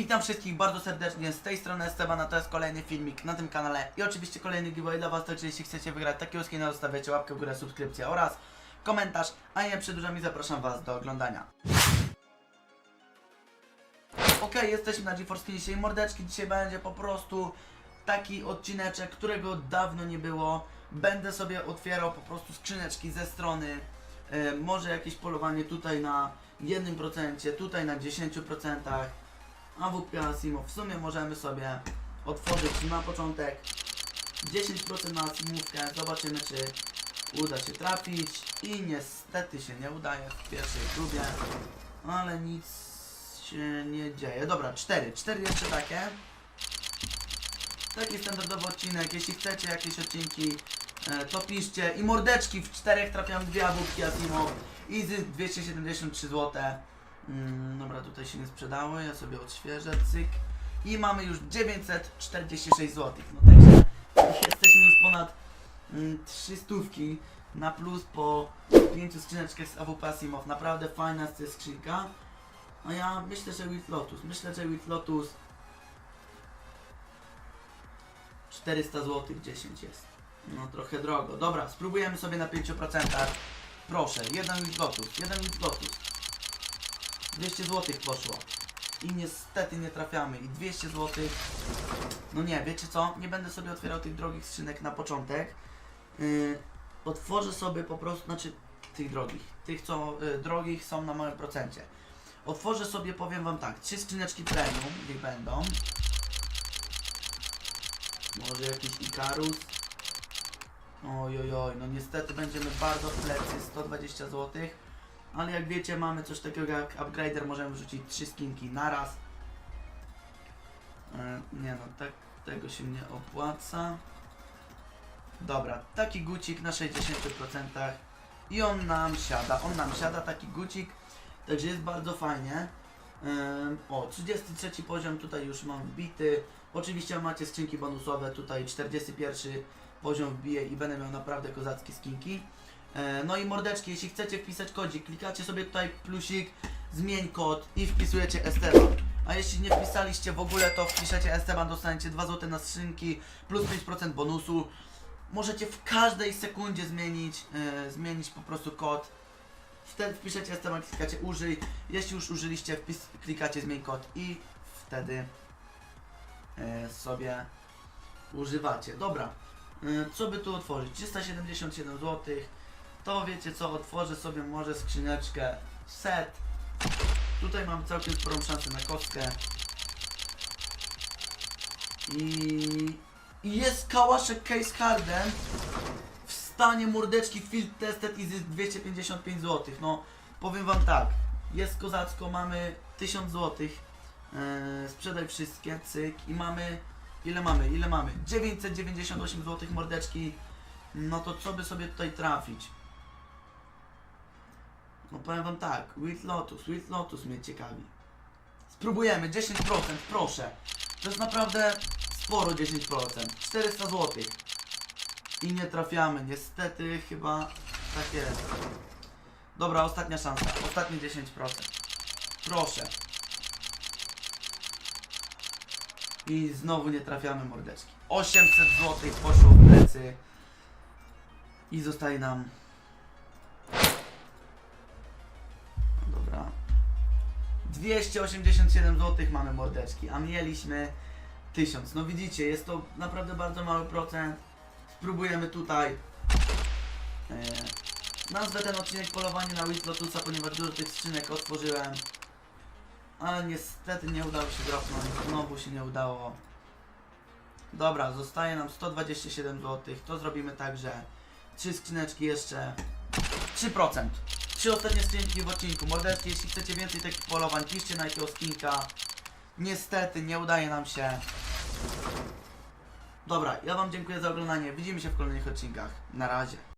Witam wszystkich bardzo serdecznie, z tej strony Esteban, a to jest kolejny filmik na tym kanale. I oczywiście kolejny giveaway dla was, także jeśli chcecie wygrać takiego skina, zostawiacie łapkę w górę, subskrypcję oraz komentarz, a nie przedłużam i zapraszam was do oglądania. Okej, jesteśmy na GeForce i mordeczki, dzisiaj będzie po prostu taki odcineczek, którego dawno nie było. Będę sobie otwierał po prostu skrzyneczki ze strony, e, może jakieś polowanie tutaj na 1%, tutaj na 10%, AWP Asimo. W sumie możemy sobie otworzyć na początek 10% na Asimówkę, zobaczymy czy uda się trafić i niestety się nie udaje w pierwszej próbie, ale nic się nie dzieje. Dobra, 4, 4 jeszcze takie. Taki standardowy odcinek, jeśli chcecie jakieś odcinki, e, to piszcie. I mordeczki, w czterech trafiam dwie awupki Asimo. Easy 273 zł. Mm, dobra, tutaj się nie sprzedały, ja sobie odświeżę, cyk. I mamy już 946 zł. No także jesteśmy już ponad mm, 300 na plus po 5 skrzyneczkach z AWP Asimow. Naprawdę fajna jest ta skrzynka. A ja myślę, że With Lotus. Myślę, że With Lotus 400 zł 10 jest. No trochę drogo. Dobra, spróbujemy sobie na 5%. Proszę, jeden With Lotus, jeden With Lotus. 200 zł poszło. I niestety nie trafiamy. I 200 zł. No nie, wiecie co? Nie będę sobie otwierał tych drogich skrzynek na początek. Yy, otworzę sobie po prostu, znaczy tych drogich. Tych co y, drogich są na małym procencie. Otworzę sobie, powiem wam tak, trzy skrzyneczki premium, niech będą. Może jakiś Ikarus. Oj, oj, oj, no niestety będziemy bardzo w plecy, 120 zł. Ale jak wiecie, mamy coś takiego jak upgrader, możemy wrzucić trzy skinki naraz. E, nie no, tak, tego się nie opłaca. Dobra, taki gucik na 60% i on nam siada, on nam siada taki gucik, także jest bardzo fajnie. Ym, o, 33 poziom tutaj już mam wbity. Oczywiście macie skrzynki bonusowe, tutaj 41 poziom wbiję i będę miał naprawdę kozackie skinki. E, No i mordeczki, jeśli chcecie wpisać kodzik, klikacie sobie tutaj plusik, zmień kod i wpisujecie Esteban. A jeśli nie wpisaliście w ogóle, to wpiszecie Esteban, dostaniecie 2 zł na skrzynki plus 5% bonusu. Możecie w każdej sekundzie zmienić, e, zmienić po prostu kod. Wtedy wpiszecie Esteban, klikacie użyj. Jeśli już użyliście, wpis, klikacie zmień kod i wtedy e, sobie używacie. Dobra, co by tu otworzyć? 377 zł. To wiecie co, otworzę sobie może skrzyneczkę set. Tutaj mam całkiem sporą szansę na kostkę. I, i jest kałaszek Case Harden w stanie mordeczki Field Tested i z 255 zł. No, powiem wam tak, jest kozacko, mamy 1000 zł. Eee, sprzedaj wszystkie, cyk. I mamy, ile mamy, ile mamy? 998 zł mordeczki. No to co by sobie tutaj trafić? No powiem wam tak, With Lotus, With Lotus mnie ciekawi. Spróbujemy, 10%, proszę. To jest naprawdę sporo 10%. 400 zł. I nie trafiamy, niestety chyba tak jest. Dobra, ostatnia szansa, ostatnie 10%. Proszę. I znowu nie trafiamy mordeczki. 800 zł poszło w plecy. I zostaje nam 287 zł mamy mordeczki, a mieliśmy 1000. No widzicie, jest to naprawdę bardzo mały procent. Spróbujemy tutaj. E, nazwę ten odcinek polowanie na Lotusa, ponieważ dużo tych skrzynek otworzyłem. Ale niestety nie udało się dropnąć. Znowu się nie udało. Dobra, zostaje nam 127 zł. To zrobimy tak, że trzy skrzyneczki jeszcze. 3%. Trzy ostatnie skrzynki w odcinku. Mordeczki, jeśli chcecie więcej takich polowań, piszcie na jakiego skinka. Niestety nie udaje nam się. Dobra, ja wam dziękuję za oglądanie. Widzimy się w kolejnych odcinkach. Na razie.